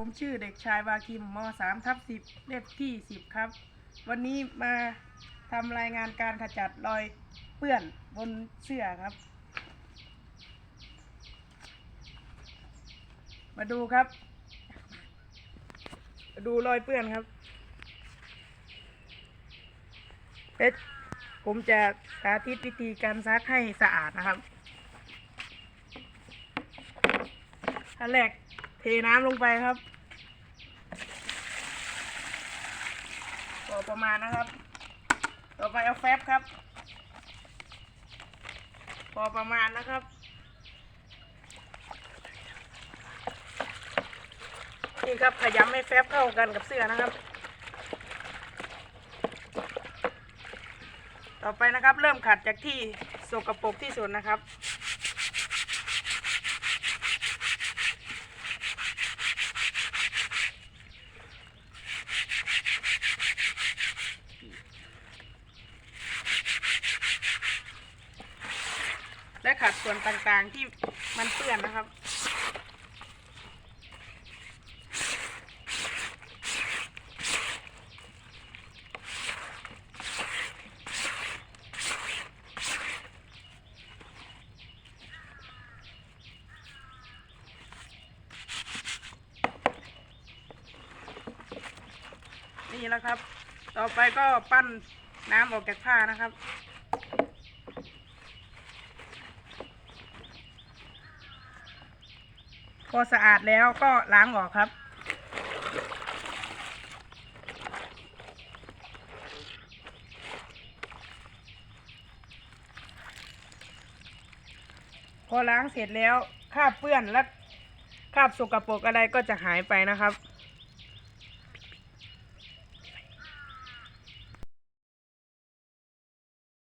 ผมชื่อเด็กชายวาคิมม3ทับ10 เลขที่ 10 ครับ วันนี้มาทำรายงานการขจัดรอยเปื้อนบนเสื้อครับ มาดูครับ มาดูรอยเปื้อนครับเพชรผมจะสาธิตวิธีการซักให้สะอาดนะครับขั้นแรก เทน้ำลงไปครับพอประมาณนะครับ ต่อไปเอาแฟบครับ พอประมาณนะครับ นี่ครับขยำให้แฟบเข้ากันกับเสื้อนะครับ ต่อไปนะครับ เริ่มขัดจากที่สกปรกที่สุดนะครับ และขัดส่วนต่างๆที่มันเปื้อนนะครับ นี่แล้วครับ ต่อไปก็ปั้นน้ำออกจากผ้านะครับ อสะอาดแล้วก็ล้างออกครับ พอล้างเสร็จแล้วคราบเปื้อนและคราบสกปรกอะไรก็จะหายไปนะครับ